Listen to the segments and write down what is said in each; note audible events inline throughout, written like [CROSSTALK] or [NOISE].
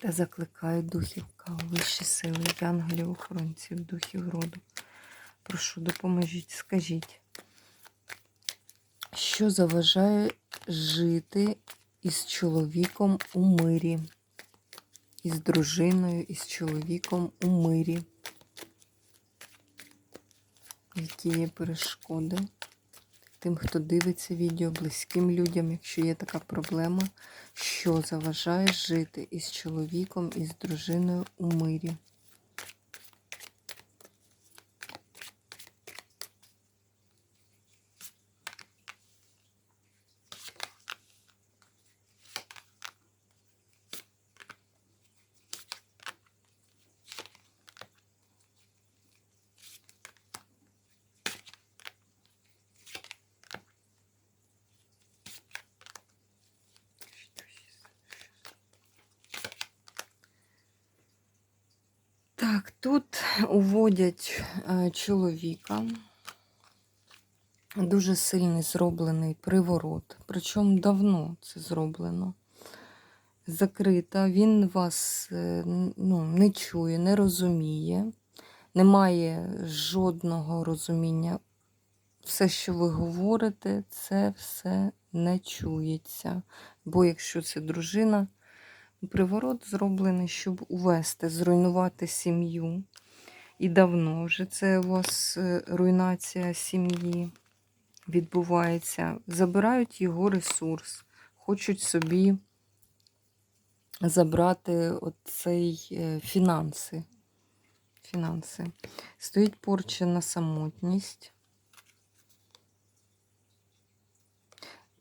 Та закликаю духів каву, вищі сили, янголів, охоронців, духів роду. Прошу, допоможіть, скажіть, що заважає жити із чоловіком у мирі, із дружиною, із чоловіком у мирі? Які є перешкоди? Тим, хто дивиться відео, близьким людям, якщо є така проблема, що заважає жити із чоловіком, із дружиною у мирі. Так, тут уводять е, чоловіка. Дуже сильний зроблений приворот. Причому давно це зроблено. Закрита. Він вас е, ну, не чує, не розуміє, немає жодного розуміння. Все, що ви говорите, це все не чується. Бо якщо це дружина, Приворот зроблений, щоб увести, зруйнувати сім'ю. І давно вже це у вас е, руйнація сім'ї відбувається. Забирають його ресурс, хочуть собі забрати оцей е, фінанси. фінанси. Стоїть порча на самотність.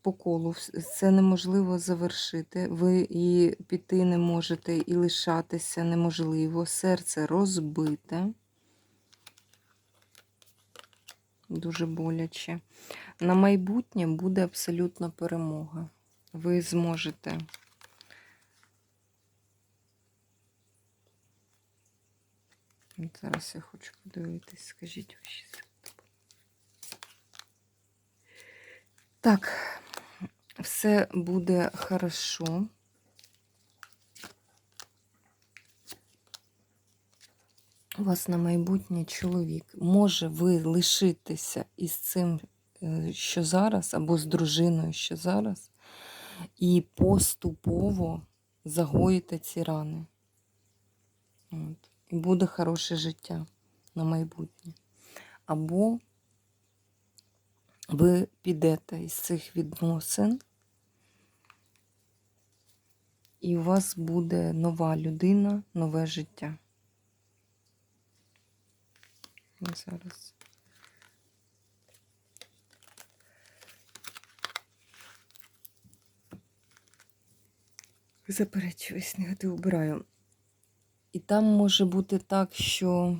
По колу. Це неможливо завершити. Ви і піти не можете, і лишатися неможливо. Серце розбите. Дуже боляче. На майбутнє буде абсолютна перемога. Ви зможете. Зараз я хочу подивитись, скажіть ваші Так, все буде хорошо. У вас на майбутнє чоловік. Може ви лишитися із цим, е, що зараз, або з дружиною, що зараз, і поступово загоїте ці рани. От. І буде хороше життя на майбутнє. Або ви підете із цих відносин, і у вас буде нова людина, нове життя. Зараз. Заперечуюсь, негатив убираю. І там може бути так, що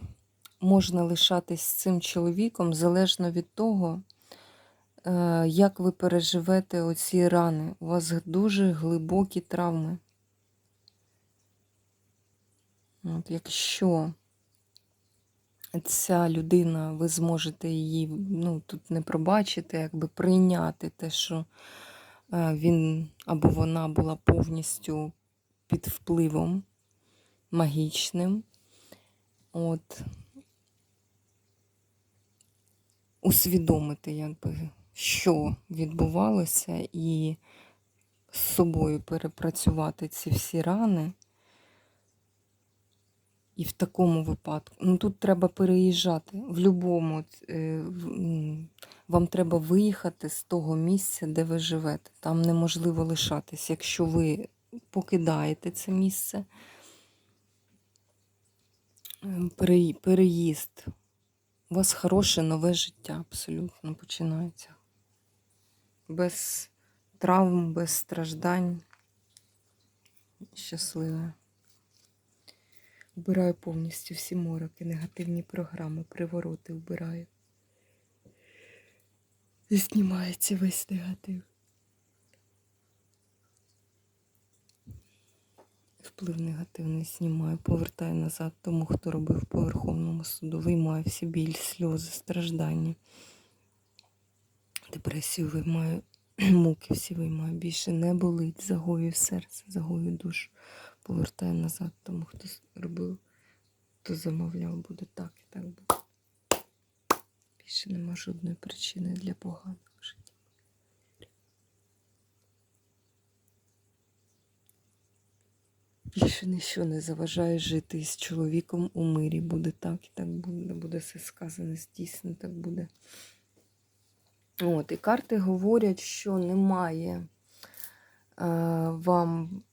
можна лишатись з цим чоловіком залежно від того, як ви переживете оці рани. У вас дуже глибокі травми. От Якщо ця людина, ви зможете її ну, тут не пробачити, якби прийняти те, що е, він або вона була повністю під впливом магічним. От, усвідомити, якби що відбувалося, і з собою перепрацювати ці всі рани. І в такому випадку, ну тут треба переїжджати. В будь-якому е, вам треба виїхати з того місця, де ви живете. Там неможливо лишатись. Якщо ви покидаєте це місце, е, переїзд, у вас хороше нове життя абсолютно починається без травм, без страждань. Щасливе. Убираю повністю всі мороки, негативні програми, привороти вбираю. І знімається весь негатив. Вплив негативний знімаю, повертаю назад тому, хто робив по Верховному суду, виймаю всі біль, сльози, страждання. Депресію виймаю, [CLEARS THROAT] муки всі виймаю. Більше не болить, загою серце, загою душу. Повертаю назад тому, хто робив, хто замовляв, буде так і так буде. Більше нема жодної причини для поганого життя. Більше ніщо не заважає жити із чоловіком у мирі. Буде так і так буде, буде все сказане, здійснено, так буде. От, і карти говорять, що немає е, вам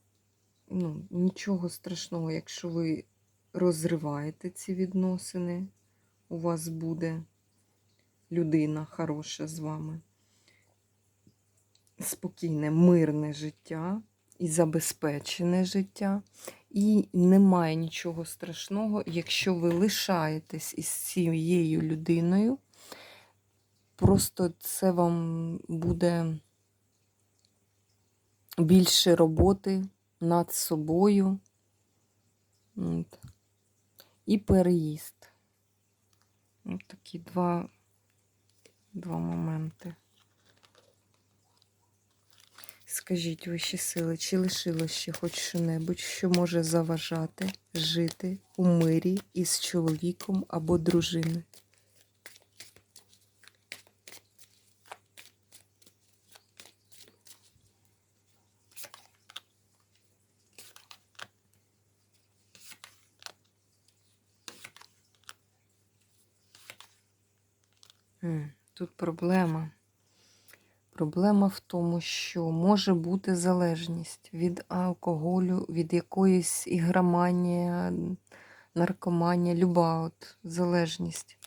ну, нічого страшного, якщо ви розриваєте ці відносини, у вас буде людина хороша з вами. Спокійне, мирне життя і забезпечене життя. І немає нічого страшного, якщо ви лишаєтесь із цією людиною. Просто це вам буде більше роботи над собою. От. І переїзд. Ось такі два, два моменти. Скажіть вищі сили, чи лишилось ще хоч що-небудь, що може заважати жити у мирі із чоловіком або дружиною? М, Тут проблема. Проблема в тому, що може бути залежність від алкоголю, від якоїсь ігроманії, наркоманія, люба от залежність.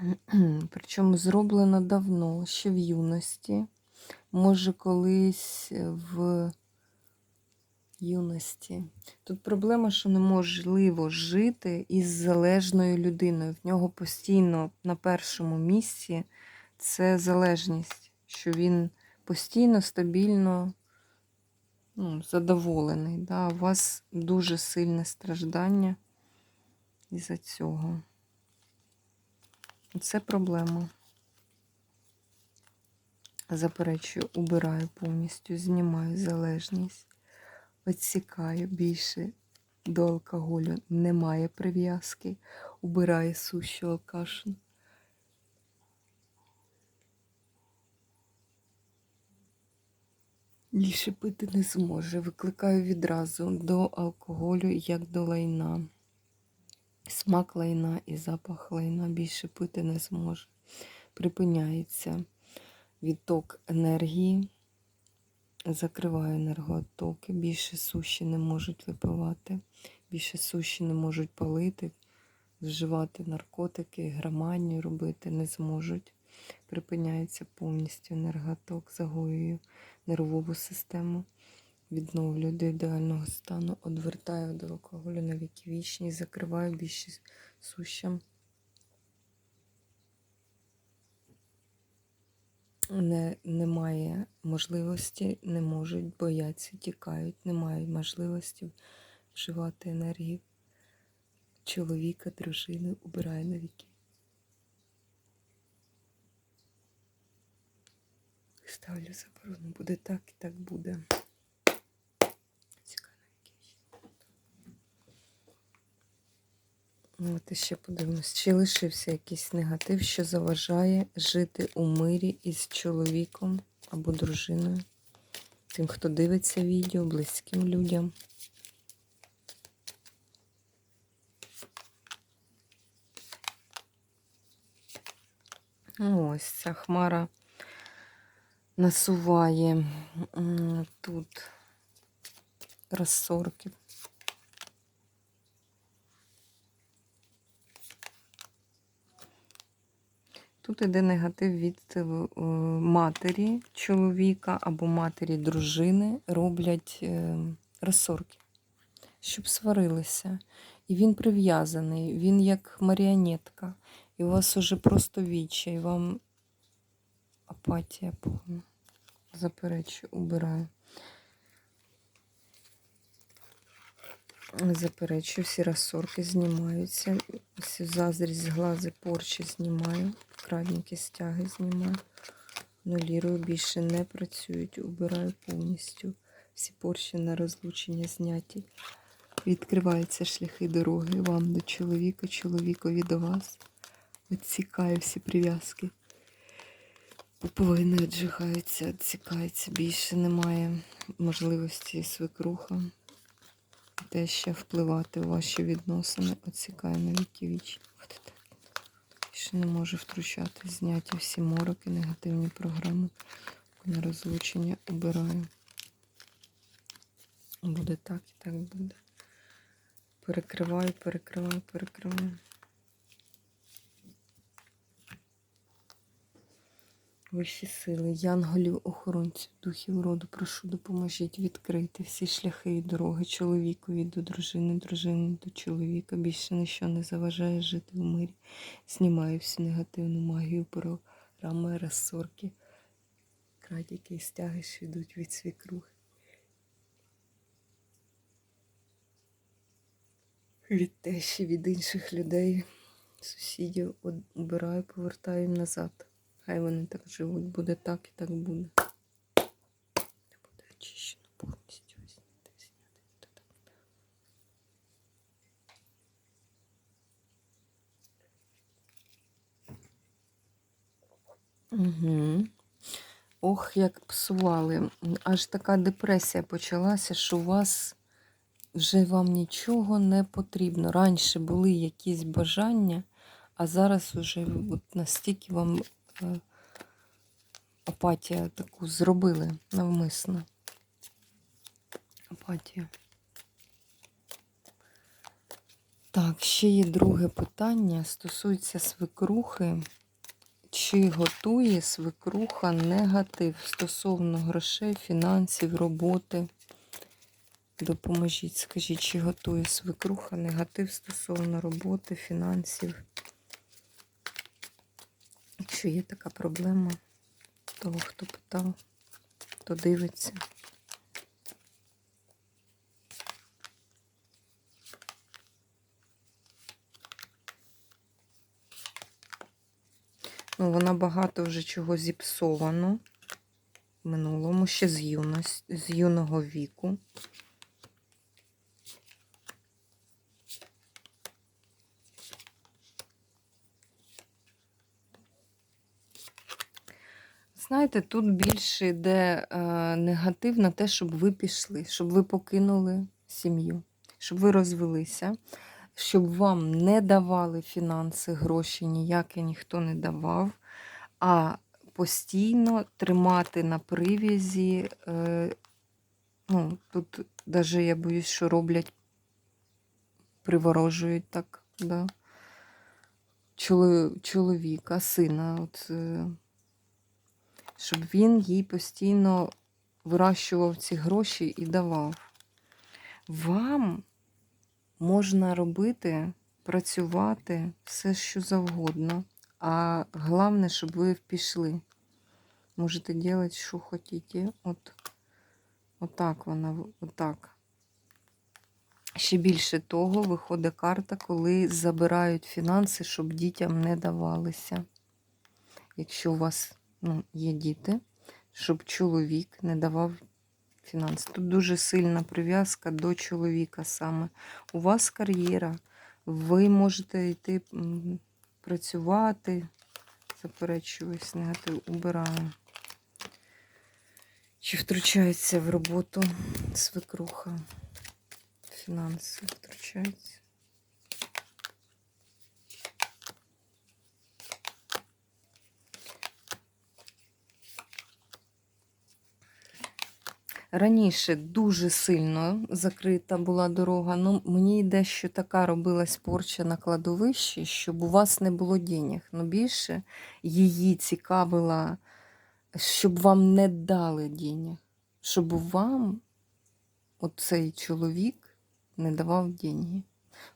[CLEARS THROAT] Причому зроблено давно, ще в юності. Може, колись в юності. Тут проблема, що неможливо жити із залежною людиною. В нього постійно на першому місці це залежність, що він постійно, стабільно ну, задоволений. Да? У вас дуже сильне страждання із-за цього. Це проблема. Заперечую, убираю повністю, знімаю залежність, відсікаю більше до алкоголю, немає прив'язки, убираю сущу алкашу. Більше пити не зможе. Викликаю відразу до алкоголю, як до лайна. Смак лайна і запах лайна більше пити не зможе. Припиняється відток енергії, закриваю енергоотоки, більше суші не можуть випивати, більше суші не можуть палити, вживати наркотики, громанію робити не зможуть. Припиняється повністю енерготок, загоюю нервову систему, відновлюю до ідеального стану, одвертаю до алкоголю на віки вічні, закриваю більше сущам. Не, немає можливості, не можуть, бояться, тікають, не мають можливості вживати енергію чоловіка, дружини, убирає на віки. Ставлю заборону. Буде так і так буде. Цікаво, які ще. Ну, От і ще подивимось, чи лишився якийсь негатив, що заважає жити у мирі із чоловіком або дружиною. Тим, хто дивиться відео, близьким людям. Ну, Ось ця хмара насуває тут розсорки. Тут іде негатив від е, матері чоловіка або матері дружини роблять е, розсорки. щоб сварилися. І він прив'язаний, він як маріонетка. І у вас уже просто відчай, вам апатія повна. Заперечу, убираю. Заперечую, всі розсорки знімаються. Всі заздрість, глази, порчі знімаю. Крадники стяги знімаю. Нулірую, більше не працюють. Убираю повністю. Всі порчі на розлучення зняті. Відкриваються шляхи дороги вам до чоловіка, чоловікові до вас. Відсікаю всі прив'язки. Пуповини віджигаються, відсікаються. Більше немає можливості свекруха те ще впливати у ваші відносини. Оцікаю на віки вічні. Більше не можу втручати. Зняті всі мороки, негативні програми. На розлучення обираю. Буде так і так буде. Перекриваю, перекриваю, перекриваю. Вищі сили, янголів, охоронців, духів роду, прошу, допоможіть відкрити всі шляхи і дороги чоловікові до дружини, дружини до чоловіка. Більше ніщо не заважає жити в мирі. Знімаю всю негативну магію, програми, розсорки, крадіки і стяги, що йдуть від свікрухи. Від тещі, від інших людей, сусідів убираю, повертаю їм назад. Хай вони так живуть, буде так і так буде. Це буде очищено повністю. Угу. Ох, як псували. Аж така депресія почалася, що у вас вже вам нічого не потрібно. Раніше були якісь бажання, а зараз уже от настільки вам апатія таку зробили навмисно. Апатія. Так, ще є друге питання. Стосується свекрухи. Чи готує свекруха негатив стосовно грошей, фінансів, роботи? Допоможіть, скажіть, чи готує свекруха негатив стосовно роботи, фінансів? Якщо є така проблема, того, хто питав, хто дивиться. Ну, вона багато вже чого зіпсовано в минулому, ще з, юності, з юного віку. Знаєте, тут більше йде е, негатив на те, щоб ви пішли, щоб ви покинули сім'ю, щоб ви розвелися, щоб вам не давали фінанси, гроші ніякі ніхто не давав, а постійно тримати на прив'язі. Е, ну, тут навіть я боюсь, що роблять, приворожують так, да. Чоловіка, сина. От, е, щоб він їй постійно вирощував ці гроші і давав. Вам можна робити, працювати все, що завгодно. А головне, щоб ви пішли. Можете робити, що хочете. От, отак вона, отак. Ще більше того, виходить карта, коли забирають фінанси, щоб дітям не давалися. Якщо у вас ну, є діти, щоб чоловік не давав фінанси. Тут дуже сильна прив'язка до чоловіка саме. У вас кар'єра, ви можете йти працювати. Заперечуюсь, негатив убираю. Чи втручається в роботу свекруха? Фінанси втручається. Раніше дуже сильно закрита була дорога. Ну, мені йде, що така робилась порча на кладовищі, щоб у вас не було денег. Ну, більше її цікавила, щоб вам не дали денег. Щоб вам оцей чоловік не давав деньги.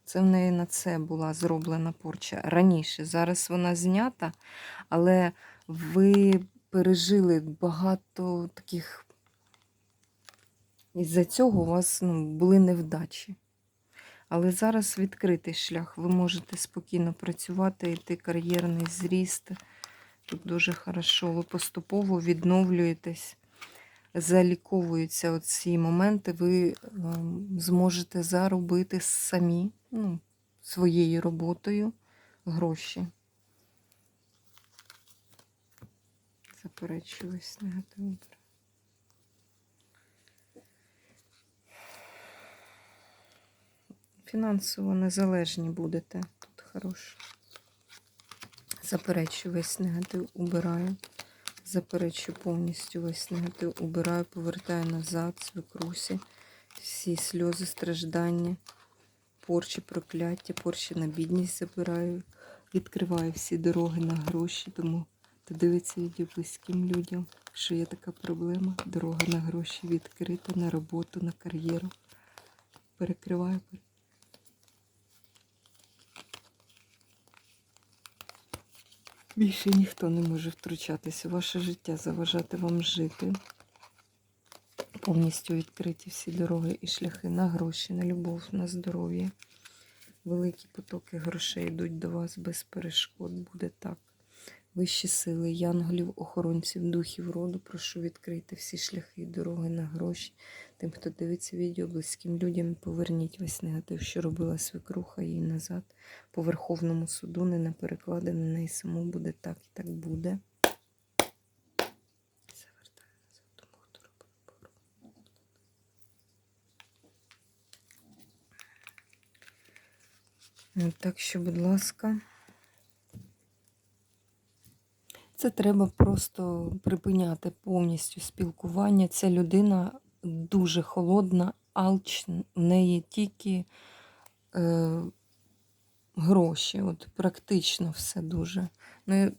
Це в неї на це була зроблена порча раніше. Зараз вона знята, але ви пережили багато таких. Із-за цього у вас ну, були невдачі. Але зараз відкритий шлях. Ви можете спокійно працювати, йти кар'єрний зріст. Тут дуже хорошо. Ви поступово відновлюєтесь, заліковуються оці моменти, ви ем, зможете заробити самі ну, своєю роботою гроші. Заперечуюсь негативно. Фінансово незалежні будете. Тут хороше. Заперечую весь негатив, убираю. Заперечую повністю весь негатив, убираю, повертаю назад, свекрусі. Всі сльози, страждання, порчі, прокляття, порчі на бідність забираю. Відкриваю всі дороги на гроші, тому хто дивиться відео близьким людям, що є така проблема. Дорога на гроші відкрита, на роботу, на кар'єру. Перекриваю. Більше ніхто не може втручатися в ваше життя, заважати вам жити. Повністю відкриті всі дороги і шляхи на гроші, на любов, на здоров'я. Великі потоки грошей йдуть до вас без перешкод. Буде так. Вищі сили, янголів, охоронців, духів роду, прошу відкрити всі шляхи і дороги на гроші. Тим, хто дивиться відео, близьким людям, поверніть весь негатив, що робила свекруха їй назад. По Верховному суду не на переклади, на неї саму буде так і так буде. Так що, будь ласка. Це треба просто припиняти повністю спілкування. Ця людина дуже холодна, алч, в неї тільки е, гроші. От практично все дуже. Ну,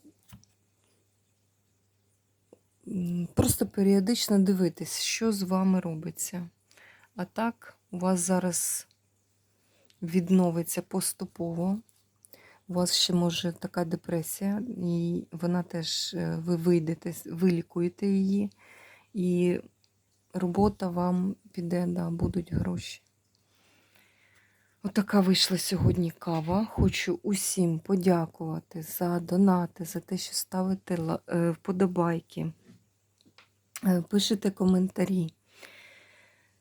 просто періодично дивитись, що з вами робиться. А так, у вас зараз відновиться поступово. У вас ще може така депресія, і вона теж е, ви вийдете, вилікуєте її, і робота вам піде, да, будуть гроші. Отака вийшла сьогодні кава. Хочу усім подякувати за донати, за те, що ставите е, вподобайки, е, пишете коментарі.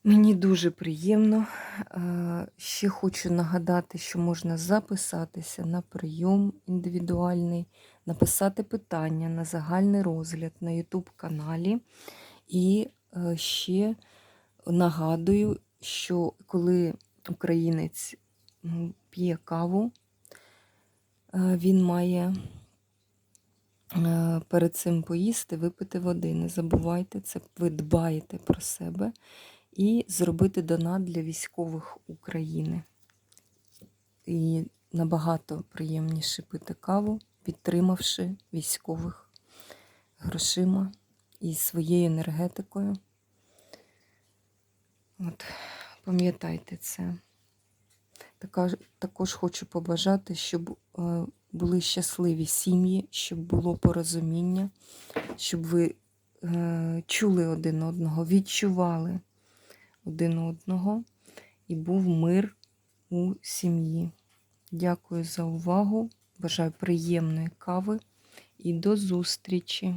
Мені дуже приємно. Е, Ще хочу нагадати, що можна записатися на прийом індивідуальний, написати питання на загальний розгляд на YouTube каналі. І е, ще нагадую, що коли українець п'є каву, е, він має перед цим поїсти, випити води. Не забувайте це, ви дбаєте про себе і зробити донат для військових України. І набагато приємніше пити каву, підтримавши військових грошима і своєю енергетикою. От, пам'ятайте це. Також хочу побажати, щоб е, були щасливі сім'ї, щоб було порозуміння, щоб ви е, чули один одного, відчували один одного і був мир у сім'ї. Дякую за увагу. Бажаю приємної кави і до зустрічі!